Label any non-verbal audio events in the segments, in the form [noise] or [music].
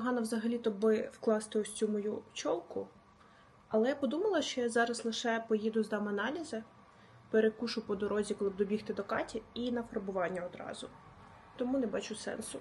Непогано взагалі-то би вкласти ось цю мою чолку. Але я подумала, що я зараз лише поїду здам аналізи, перекушу по дорозі, коли буду бігти до Каті, і на фарбування одразу. Тому не бачу сенсу.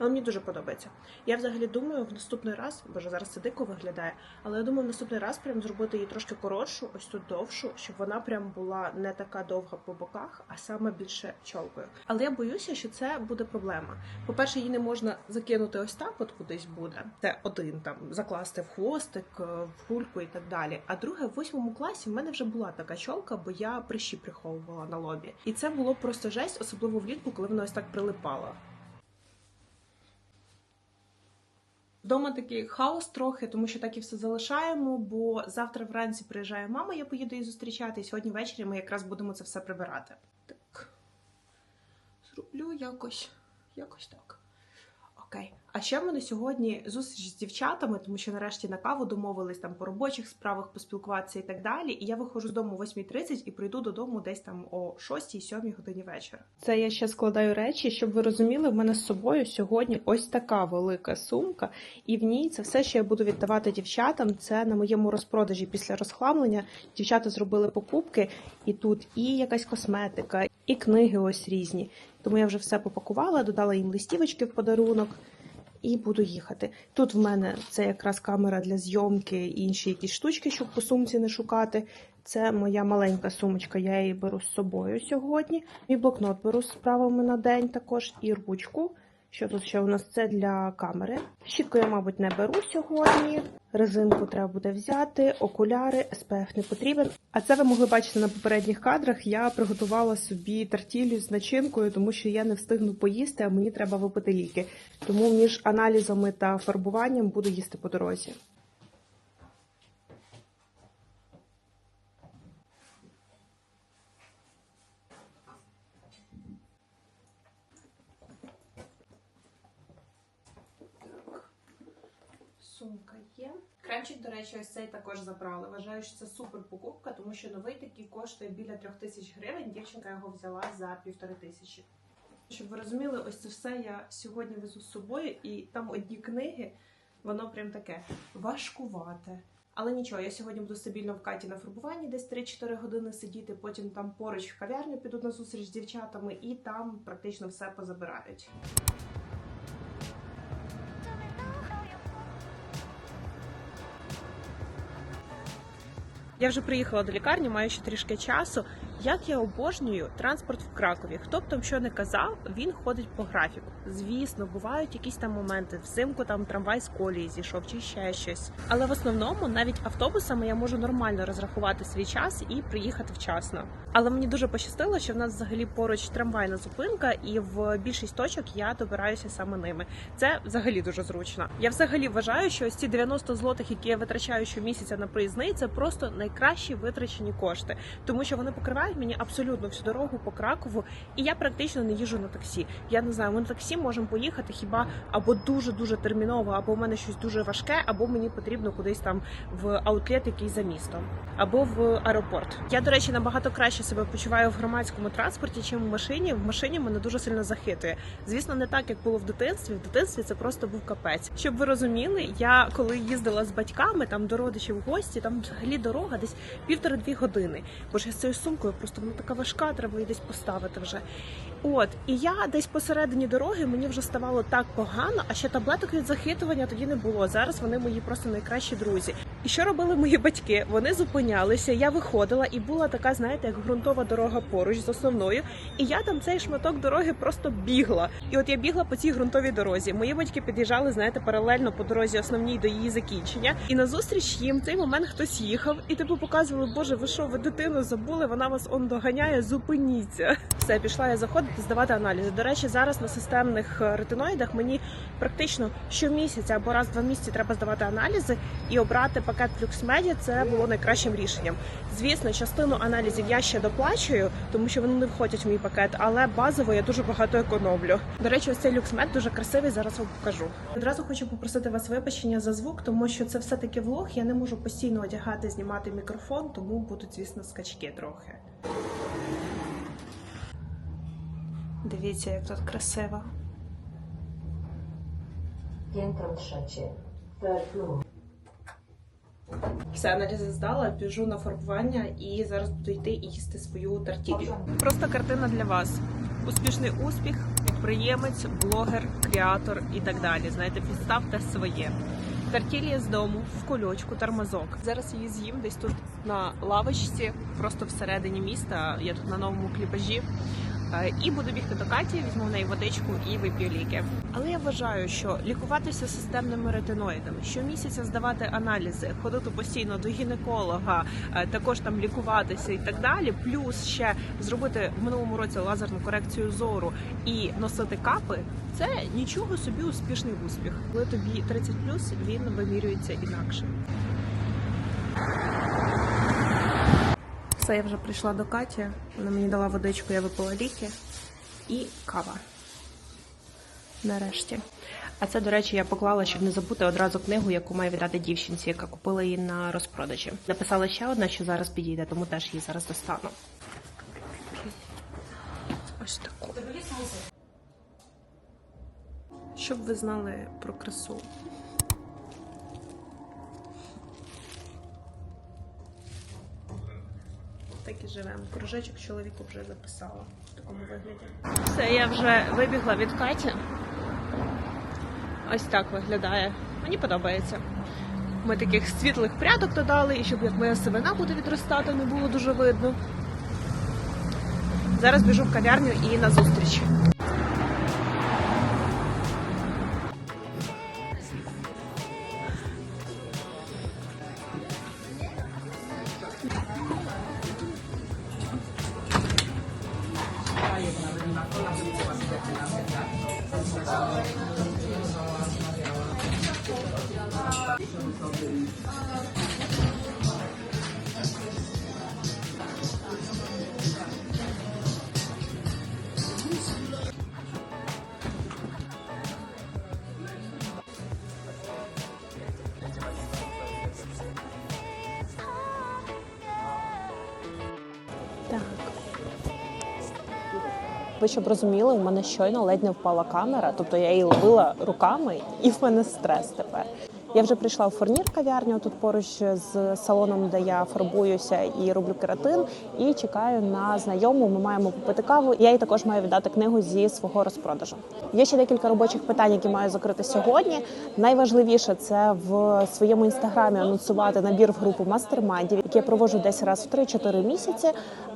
Але мені дуже подобається. Я взагалі думаю, в наступний раз, боже, зараз це дико виглядає, але я думаю, в наступний раз прям зробити її трошки коротшу, ось тут довшу, щоб вона прям була не така довга по боках, а саме більше чолкою. Але я боюся, що це буде проблема. По-перше, її не можна закинути ось так, от кудись буде. Це один там закласти в хвостик, е, в кульку і так далі. А друге, в восьмому класі в мене вже була така чолка, бо я прищі приховувала на лобі. І це було просто жесть, особливо влітку, коли вона ось так прилипала. Вдома такий хаос трохи, тому що так і все залишаємо. Бо завтра вранці приїжджає мама, я поїду її зустрічати. І сьогодні ввечері ми якраз будемо це все прибирати. Так зроблю якось, якось так. Окей. А ще в мене сьогодні зустріч з дівчатами, тому що нарешті на каву домовились там по робочих справах поспілкуватися і так далі. І я виходжу з дому о 8.30 і прийду додому десь там о 6-7 годині вечора. Це я ще складаю речі, щоб ви розуміли, в мене з собою сьогодні ось така велика сумка, і в ній це все, що я буду віддавати дівчатам. Це на моєму розпродажі після розхламлення. Дівчата зробили покупки, і тут і якась косметика, і книги ось різні. Тому я вже все попакувала, додала їм листівочки в подарунок і буду їхати. Тут в мене це якраз камера для зйомки і інші якісь штучки, щоб по сумці не шукати. Це моя маленька сумочка, я її беру з собою сьогодні. Мій блокнот беру з справами на день також і ручку. Що тут ще у нас це для камери? Щітку я, мабуть, не беру сьогодні. Резинку треба буде взяти, окуляри, СПФ не потрібен. А це ви могли бачити на попередніх кадрах. Я приготувала собі тартілю з начинкою, тому що я не встигну поїсти, а мені треба випити ліки. Тому між аналізами та фарбуванням буду їсти по дорозі. Сумка є. Кремчик, до речі, ось цей також забрали. Вважаю, що це супер покупка, тому що новий такий коштує біля трьох тисяч гривень. Дівчинка його взяла за півтори тисячі. Щоб ви розуміли, ось це все я сьогодні везу з собою, і там одні книги, воно прям таке важкувате. Але нічого, я сьогодні буду стабільно в каті на фарбуванні, десь 3-4 години сидіти. Потім там поруч в кав'ярню піду на зустріч з дівчатами, і там практично все позабирають. Я вже приїхала до лікарні, маю ще трішки часу. Як я обожнюю транспорт в Кракові. Хто б там що не казав, він ходить по графіку. Звісно, бувають якісь там моменти. Взимку там трамвай з колії зійшов чи ще щось. Але в основному навіть автобусами я можу нормально розрахувати свій час і приїхати вчасно. Але мені дуже пощастило, що в нас взагалі поруч трамвайна зупинка, і в більшість точок я добираюся саме ними. Це взагалі дуже зручно. Я взагалі вважаю, що ось ці 90 злотих, які я витрачаю щомісяця на проїзний, це просто найкращі витрачені кошти, тому що вони покривають мені абсолютно всю дорогу по Кракову, і я практично не їжджу на таксі. Я не знаю, ми на таксі можемо поїхати хіба або дуже дуже терміново, або в мене щось дуже важке, або мені потрібно кудись там в аутлет, який за містом, або в аеропорт. Я, до речі, набагато краще себе почуваю в громадському транспорті, чим в машині. В машині мене дуже сильно захитує. Звісно, не так, як було в дитинстві. В дитинстві це просто був капець. Щоб ви розуміли, я коли їздила з батьками там до родичів в гості, там взагалі дорога десь півтори-дві години. Бо ж я з цією сумкою просто вона така важка, треба її десь поставити вже. От і я десь посередині дороги мені вже ставало так погано, а ще таблеток від захитування тоді не було. Зараз вони мої просто найкращі друзі. І що робили мої батьки? Вони зупинялися. Я виходила, і була така, знаєте, як ґрунтова дорога поруч з основною. І я там цей шматок дороги просто бігла. І от я бігла по цій ґрунтовій дорозі. Мої батьки під'їжджали, знаєте, паралельно по дорозі основній до її закінчення. І назустріч їм в цей момент хтось їхав, і типу показували, боже, ви що, ви дитину забули? Вона вас он доганяє, зупиніться. Все, пішла я заходити, здавати аналізи. До речі, зараз на системних е, ретиноїдах мені практично щомісяця або раз в два місяці треба здавати аналізи і обрати пакет FluxMedi це було найкращим рішенням. Звісно, частину аналізів я ще доплачую, тому що вони не входять в мій пакет, але базово я дуже багато економлю. До речі, ось цей люксмед дуже красивий. Зараз вам покажу. Одразу хочу попросити вас вибачення за звук, тому що це все таки влог. Я не можу постійно одягати, знімати мікрофон, тому будуть, звісно, скачки трохи. Дивіться, як тут красиво. Все, аналізи здала, біжу на фарбування і зараз буду йти і їсти свою тартілью. Просто картина для вас. Успішний успіх, підприємець, блогер, креатор і так далі. Знаєте, підставте своє. Тартілія з дому в кульочку, тормозок. Зараз її з'їм десь тут на лавочці, просто всередині міста. Я тут на новому кліпажі. Е, І буду бігти до Каті, візьму в неї водичку і вип'ю ліки. Але я вважаю, що лікуватися системними ретиноїдами, щомісяця здавати аналізи, ходити постійно до гінеколога, е, також там лікуватися і так далі. Плюс ще зробити в минулому році лазерну корекцію зору і носити капи. Це нічого собі успішний успіх. Коли тобі 30+, він вимірюється інакше. Все, я вже прийшла до Каті. Вона мені дала водичку, я випила ліки і кава. Нарешті. А це, до речі, я поклала, щоб не забути одразу книгу, яку маю віддати дівчинці, яка купила її на розпродажі. Написала ще одна, що зараз підійде, тому теж її зараз достану. Ось таку. Щоб ви знали про красу. Так і живемо. Кружечок чоловіку вже записала в такому вигляді. Все, я вже вибігла від Каті. Ось так виглядає. Мені подобається. Ми таких світлих прядок додали, і щоб як моя сивина буде відростати, не було дуже видно. Зараз біжу в кав'ярню і на зустріч. Так. Ви щоб розуміли, у мене щойно ледь не впала камера, тобто я її ловила руками, і в мене стрес тепер. Я вже прийшла в фурнір кав'ярню тут поруч з салоном, де я фарбуюся і роблю кератин, і чекаю на знайому. Ми маємо попити каву. Я їй також маю віддати книгу зі свого розпродажу. Є ще декілька робочих питань, які маю закрити сьогодні. Найважливіше це в своєму інстаграмі анонсувати набір в групу мастермайндів, які я проводжу десь раз в 3-4 місяці.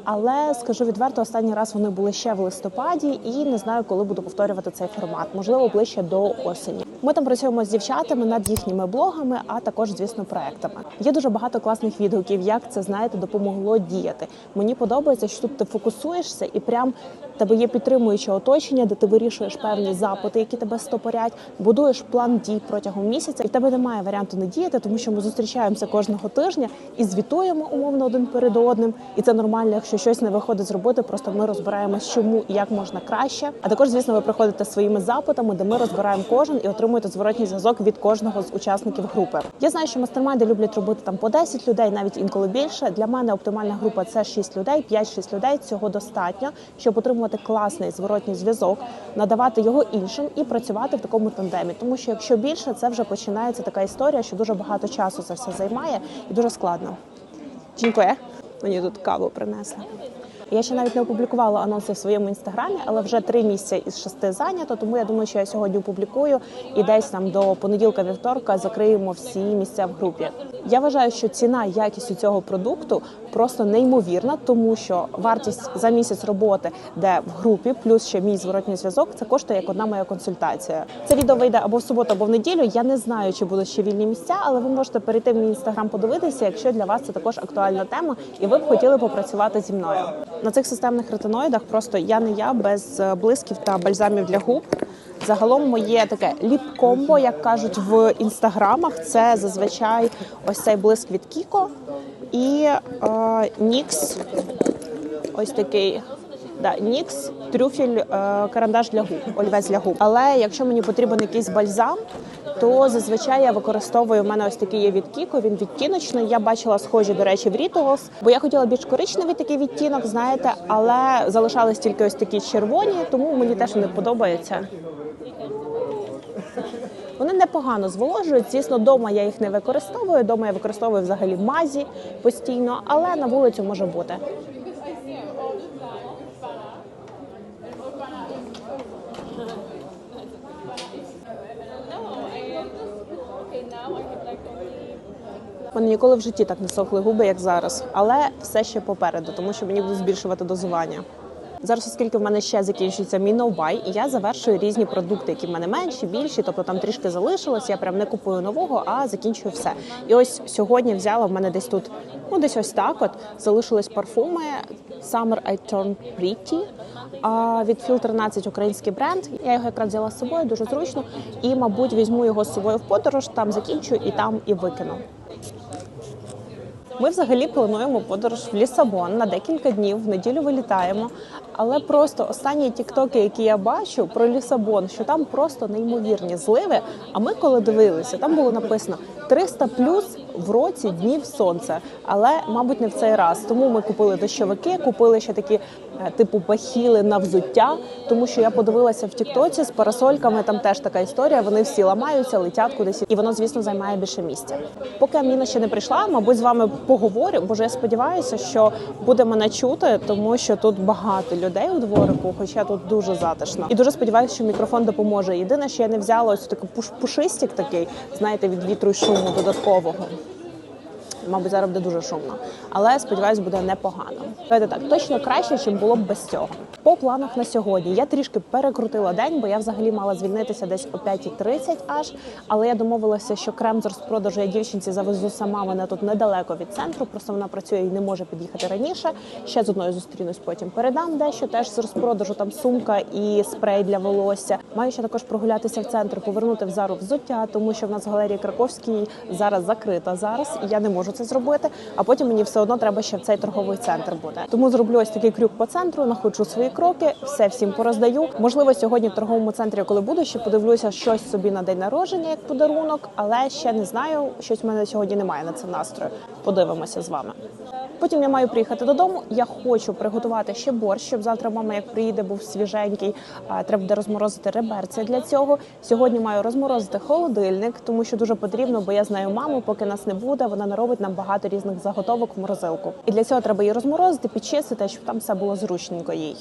Але скажу відверто, останній раз вони були ще в листопаді, і не знаю, коли буду повторювати цей формат. Можливо, ближче до осені. Ми там працюємо з дівчатами над їхніми блогами, а також, звісно, проектами. Є дуже багато класних відгуків, як це знаєте, допомогло діяти. Мені подобається, що тут ти фокусуєшся і прям тебе є підтримуюче оточення, де ти вирішуєш певні запити, які тебе стопорять, будуєш план дій протягом місяця, і в тебе немає варіанту не діяти, тому що ми зустрічаємося кожного тижня і звітуємо умовно один перед одним. І це нормально, якщо щось не виходить зробити. Просто ми розбираємось, чому і як можна краще. А також, звісно, ви приходите своїми запитами, де ми розбираємо кожен і отримуєте зворотній зв'язок від кожного з учасників групи. Я знаю, що мастермайди люблять робити там по 10 людей, навіть інколи більше. Для мене оптимальна група це 6 людей, 5-6 людей. Цього достатньо, щоб отримувати класний зворотній зв'язок, надавати його іншим і працювати в такому тандемі. Тому що якщо більше, це вже починається така історія, що дуже багато часу це все займає і дуже складно. Дякую. Мені тут каву принесли. Я ще навіть не опублікувала анонси в своєму інстаграмі, але вже три місця із шести зайнято. Тому я думаю, що я сьогодні опублікую і десь там до понеділка вівторка закриємо всі місця в групі. Я вважаю, що ціна якість у цього продукту просто неймовірна, тому що вартість за місяць роботи, де в групі, плюс ще мій зворотній зв'язок, це коштує як одна моя консультація. Це відео вийде або в суботу, або в неділю. Я не знаю, чи будуть ще вільні місця, але ви можете перейти в мій інстаграм, подивитися, якщо для вас це також актуальна тема, і ви б хотіли попрацювати зі мною. На цих системних ретиноїдах просто я не я без е, блисків та бальзамів для губ. Загалом моє таке ліп-комбо, як кажуть в інстаграмах, це зазвичай ось цей блиск від Кіко і е, Нікс. Ось такий. Да, Нікс, трюфель, е, карандаш для губ, олівець для губ. Але якщо мені потрібен якийсь бальзам, то зазвичай я використовую в мене ось такий є від Кіко, він відтіночний. Я бачила схожі, до речі, в Rituals, бо я хотіла більш коричневий такий відтінок, знаєте, але залишались тільки ось такі червоні, тому мені теж не подобається. Вони непогано зволожують. Звісно, вдома я їх не використовую. Вдома я використовую взагалі мазі постійно, але на вулицю може бути. Мене ніколи в житті так не сохли губи, як зараз, але все ще попереду, тому що мені будуть збільшувати дозування. Зараз, оскільки в мене ще закінчується мій ноубай, і я завершую різні продукти, які в мене менші, більші, тобто там трішки залишилось. Я прям не купую нового, а закінчую все. І ось сьогодні взяла в мене десь тут, ну десь ось так. От залишились парфуми Summer I Turn Pretty а, від Fil 13 український бренд. Я його якраз взяла з собою, дуже зручно. І, мабуть, візьму його з собою в подорож, там закінчу і там і викину. Ми взагалі плануємо подорож в Лісабон на декілька днів. В неділю вилітаємо. Але просто останні тіктоки, які я бачу про Лісабон, що там просто неймовірні зливи. А ми коли дивилися, там було написано 300 плюс в році днів сонця. Але, мабуть, не в цей раз. Тому ми купили дощовики, купили ще такі е, типу бахіли на взуття. Тому що я подивилася в Тіктоці з парасольками. Там теж така історія. Вони всі ламаються, летять кудись, і воно, звісно, займає більше місця. Поки Аміна ще не прийшла, мабуть, з вами поговорю. Боже, я сподіваюся, що буде мене чути, тому що тут багато людей у дворику, хоча тут дуже затишно. І дуже сподіваюся, що мікрофон допоможе. Єдине, що я не взяла ось такий пушистик такий, знаєте, від вітру й шуму додаткового. Мабуть, зараз буде дуже шумно, але сподіваюсь, буде непогано. Давайте так, точно краще, ніж було б без цього. По планах на сьогодні я трішки перекрутила день, бо я взагалі мала звільнитися десь о 5.30 аж. Але я домовилася, що крем з розпродажу я дівчинці завезу сама. Вона тут недалеко від центру, просто вона працює і не може під'їхати раніше. Ще з одною зустрінусь потім. Передам дещо теж з розпродажу. Там сумка і спрей для волосся. Маю ще також прогулятися в центр, повернути в зару взуття, тому що в нас галерія Краковській зараз закрита зараз, і я не можу це зробити. А потім мені все одно треба ще в цей торговий центр буде. Тому зроблю ось такий крюк по центру, находжу свої кроки, все всім пороздаю. Можливо, сьогодні в торговому центрі, коли буду, ще подивлюся щось собі на день народження як подарунок, але ще не знаю. Щось в мене сьогодні немає на це настрою. Подивимося з вами. Потім я маю приїхати додому. Я хочу приготувати ще борщ, щоб завтра мама, як приїде, був свіженький. Треба буде розморозити реберця для цього. Сьогодні маю розморозити холодильник, тому що дуже потрібно, бо я знаю маму, поки нас не буде, вона наробить нам багато різних заготовок в морозилку. І для цього треба її розморозити, підчистити, щоб там все було зручненько їй.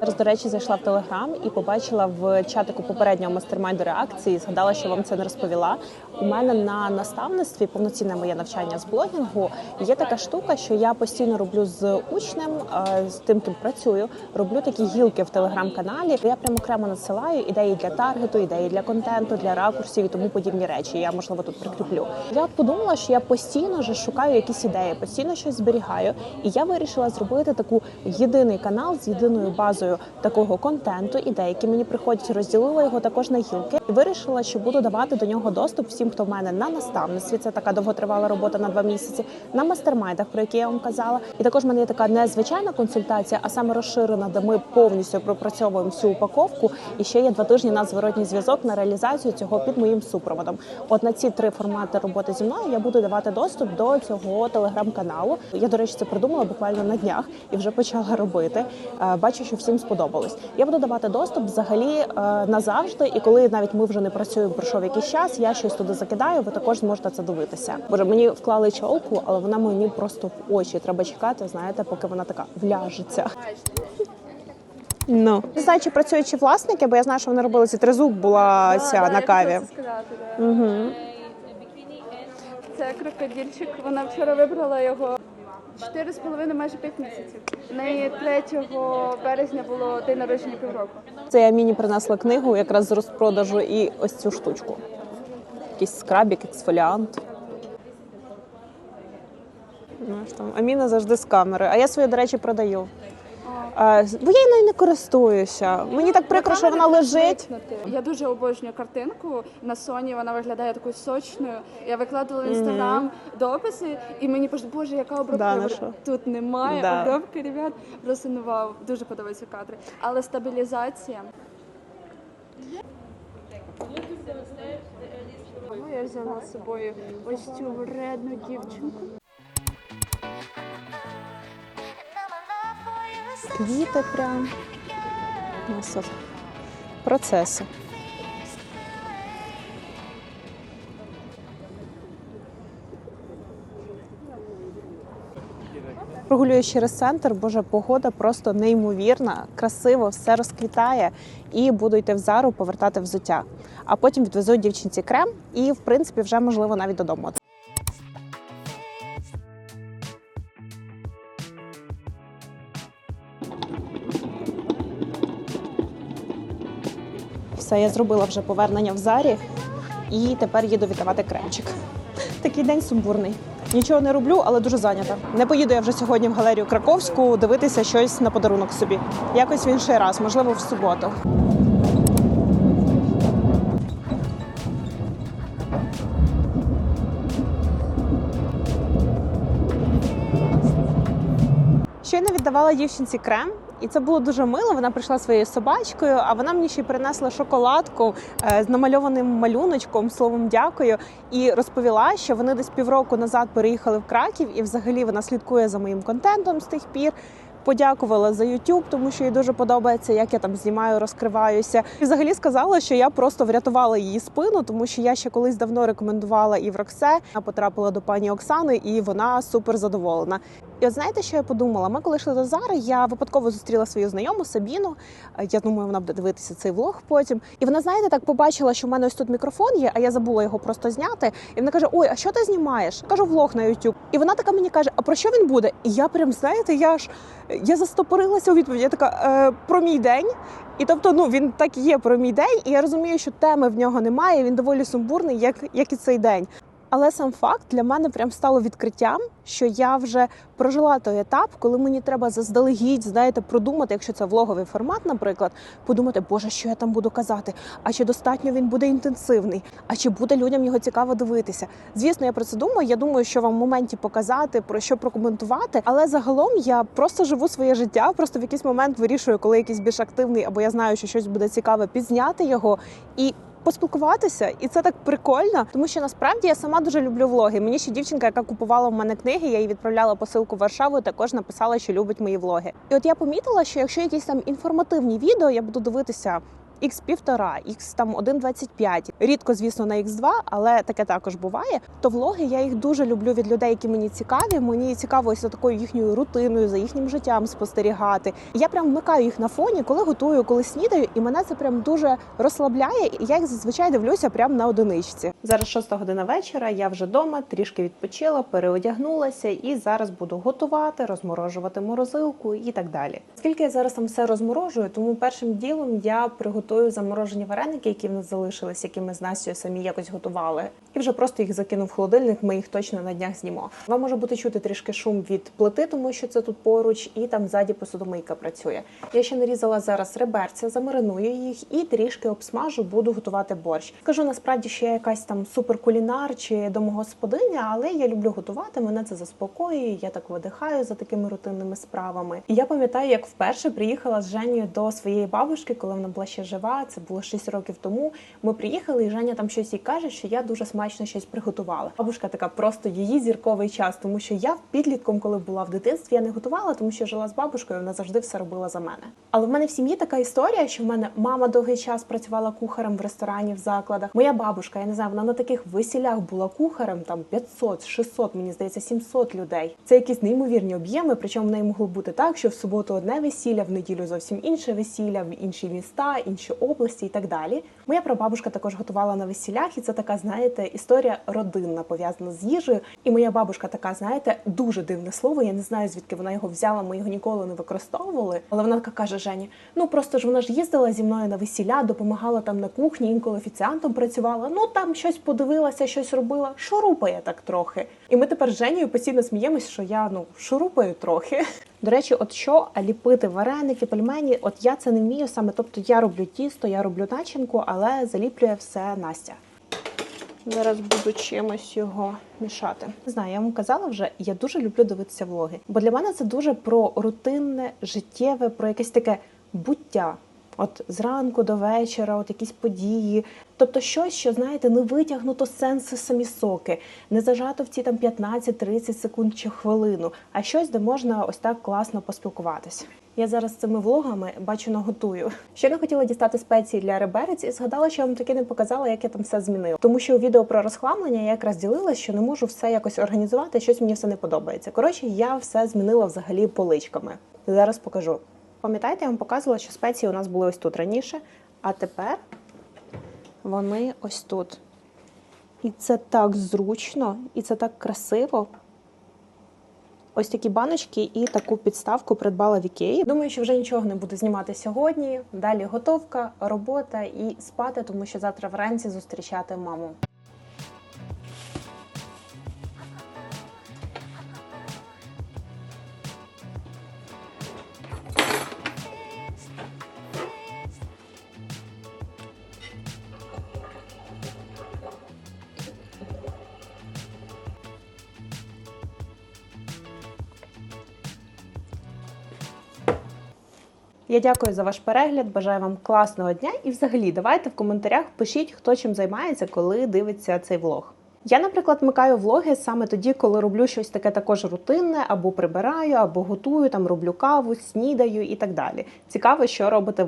Зараз, до речі, зайшла в телеграм і побачила в чатику попереднього мастермайду реакції. Згадала, що вам це не розповіла. У мене на наставництві повноцінне моє навчання з блогінгу. Є така штука, що я постійно роблю з учнем, е, з тим, ким працюю. Роблю такі гілки в телеграм-каналі. Я прямо окремо надсилаю ідеї для таргету, ідеї для контенту, для ракурсів і тому подібні речі. Я можливо тут прикріплю. Я подумала, що я постійно вже шукаю якісь ідеї, постійно щось зберігаю. І я вирішила зробити таку єдиний канал з єдиною базою такого контенту, ідей, які мені приходять, розділила його також на гілки і вирішила, що буду давати до нього доступ всім, хто в мене на наставництві. Це така довготривала робота на два місяці, на мастермайдах, про які я вам казала. І також в мене є така незвичайна консультація, а саме розширена, де ми повністю пропрацьовуємо всю упаковку. І ще є два тижні на зворотній зв'язок на реалізацію цього під моїм супроводом. От на ці три формати роботи зі мною я буду давати доступ до цього телеграм-каналу. Я, до речі, це придумала буквально на днях і вже почала робити. Е, Бачу, що всім сподобалось. Я буду давати доступ взагалі е, назавжди. І коли навіть ми вже не працюємо, пройшов якийсь час, я щось туди закидаю. Ви також зможете це дивитися. Боже, мені вклали чолку, але вона мені просто в очі. Треба чекати, знаєте, поки вона така вляжеться. Ну не знаю, чи працюючі власники, бо я знаю, що вони робили ці тризуб була ця на каві. Сказати, да. Угу. Це крокодильчик. Вона вчора вибрала його чотири з половиною, майже п'ять місяців. У неї 3 березня було день народження півроку. Це я міні принесла книгу якраз з розпродажу і ось цю штучку. Якийсь скрабік, ексфоліант. Знаєш, там Аміна завжди з камери. А я свою, до речі, продаю. А, бо я нею не користуюся. Мені так прикро, що вона лежить. Я дуже обожнюю картинку на Соні. Вона виглядає такою сочною. Я викладала в інстаграм дописи, і мені пишуть, боже, яка обробка. Да, Я говорю. Тут немає Да. обробки, ребят. Просто ну вау, дуже подобаються кадри. Але стабілізація. Ну, Я взяла з собою ось цю вредну дівчинку. квіти прям. Ну, У нас от процеси. Прогулюючи через центр, боже, погода просто неймовірна, красиво, все розквітає, і буду йти в зару повертати взуття. А потім відвезу дівчинці крем, і в принципі вже можливо навіть додому. Все, я зробила вже повернення в зарі і тепер їду віддавати кремчик. [laughs] Такий день сумбурний. Нічого не роблю, але дуже зайнята. Не поїду я вже сьогодні в галерію Краковську дивитися щось на подарунок собі. Якось в інший раз, можливо, в суботу. Щойно віддавала дівчинці крем, і це було дуже мило. Вона прийшла своєю собачкою, а вона мені ще й принесла шоколадку е, з намальованим малюночком, словом дякую, і розповіла, що вони десь півроку назад переїхали в Краків, і взагалі вона слідкує за моїм контентом з тих пір. Подякувала за YouTube, тому що їй дуже подобається, як я там знімаю, розкриваюся. І взагалі сказала, що я просто врятувала її спину, тому що я ще колись давно рекомендувала і в Роксе. Вона потрапила до пані Оксани, і вона супер задоволена. І от знаєте, що я подумала? Ми коли йшли до Зари, я випадково зустріла свою знайому Сабіну. Е, Я думаю, вона буде дивитися цей влог потім. І вона, знаєте, так побачила, що в мене ось тут мікрофон є, а я забула його просто зняти. І вона каже: Ой, а що ти знімаєш? Кажу, влог на YouTube. І вона така мені каже: А про що він буде? І я прям знаєте, я ж я застопорилася у відповіді. Я така е, про мій день. І тобто, ну він так і є про мій день, і я розумію, що теми в нього немає. Він доволі сумбурний, як, як і цей день. Але сам факт для мене прям стало відкриттям, що я вже прожила той етап, коли мені треба заздалегідь, знаєте, продумати, якщо це влоговий формат, наприклад, подумати, боже, що я там буду казати, а чи достатньо він буде інтенсивний, а чи буде людям його цікаво дивитися. Звісно, я про це думаю. Я думаю, що вам в моменті показати, про що прокоментувати. Але загалом я просто живу своє життя, просто в якийсь момент вирішую, коли якийсь більш активний, або я знаю, що щось буде цікаве, підзняти його і поспілкуватися, і це так прикольно, тому що насправді я сама дуже люблю влоги. Мені ще дівчинка, яка купувала в мене книги, я їй відправляла посилку в Варшаву. Також написала, що любить мої влоги. І от я помітила, що якщо якісь там інформативні відео, я буду дивитися. X 1,5, x там 1,25. Рідко, звісно, на x 2 але таке також буває. То влоги я їх дуже люблю від людей, які мені цікаві. Мені цікаво за такою їхньою рутиною, за їхнім життям спостерігати. Я прям вмикаю їх на фоні, коли готую, коли снідаю, і мене це прям дуже розслабляє. І я їх зазвичай дивлюся прямо на одиничці. Зараз 6 година вечора. Я вже вдома, трішки відпочила, переодягнулася, і зараз буду готувати, розморожувати морозилку і так далі. Оскільки я зараз там все розморожую, тому першим ділом я приготую заморожені вареники, які в нас залишились, які ми з Настю самі якось готували, і вже просто їх закину в холодильник. Ми їх точно на днях знімо. Вам може бути чути трішки шум від плити, тому що це тут поруч, і там ззаді посудомийка працює. Я ще нарізала зараз реберця, замариную їх і трішки обсмажу, буду готувати борщ. Кажу насправді, що я якась там суперкулінар чи домогосподиня, але я люблю готувати. Мене це заспокоює. Я так видихаю за такими рутинними справами. І я пам'ятаю, як вперше приїхала з Женєю до своєї бабушки, коли вона була ще жива. Це було 6 років тому. Ми приїхали, і Женя там щось їй каже, що я дуже смачно щось приготувала. Бабушка така просто її зірковий час, тому що я підлітком, коли була в дитинстві, я не готувала, тому що жила з бабушкою. Вона завжди все робила за мене. Але в мене в сім'ї така історія, що в мене мама довгий час працювала кухарем в ресторані в закладах. Моя бабушка, я не знаю, вона на таких весілях була кухарем, там 500, 600, мені здається, 700 людей. Це якісь неймовірні об'єми. Причому в неї могло бути так, що в суботу одне весілля, в неділю зовсім інше весілля, в інші міста, інші області і так далі. Моя прабабушка також готувала на весіллях, і це така, знаєте, історія родинна пов'язана з їжею. І моя бабушка така, знаєте, дуже дивне слово. Я не знаю звідки вона його взяла. Ми його ніколи не використовували. Але вона така каже: Жені, ну просто ж вона ж їздила зі мною на весілля, допомагала там на кухні, інколи офіціантом працювала. Ну там щось подивилася, щось робила. Шурупає так трохи. І ми тепер з Женєю постійно сміємось, що я ну шурупаю трохи. До речі, от що ліпити вареники, пельмені, от я це не вмію саме. Тобто я роблю тісто, я роблю начинку, але заліплює все Настя. Зараз буду чимось його мішати. Не знаю, я вам казала вже, я дуже люблю дивитися влоги, бо для мене це дуже про рутинне, життєве, про якесь таке буття. От зранку до вечора, от якісь події. Тобто щось, що знаєте, не витягнуто з сенсу самі соки, не зажато в ці там 15-30 секунд чи хвилину, а щось, де можна ось так класно поспілкуватися. Я зараз цими влогами бачу наготую. Ще не хотіла дістати спеції для реберець і згадала, що я вам таки не показала, як я там все змінила. Тому що у відео про розхламлення я якраз ділилась, що не можу все якось організувати, щось мені все не подобається. Коротше, я все змінила взагалі поличками. Зараз покажу. Пам'ятаєте, я вам показувала, що спеції у нас були ось тут раніше, а тепер вони ось тут. І це так зручно, і це так красиво. Ось такі баночки і таку підставку придбала в Ікеї. Думаю, що вже нічого не буду знімати сьогодні. Далі готовка, робота і спати, тому що завтра вранці зустрічати маму. Я дякую за ваш перегляд. Бажаю вам класного дня і взагалі давайте в коментарях пишіть, хто чим займається, коли дивиться цей влог. Я, наприклад, вмикаю влоги саме тоді, коли роблю щось таке також рутинне, або прибираю, або готую, там роблю каву, снідаю і так далі. Цікаво, що робите ви.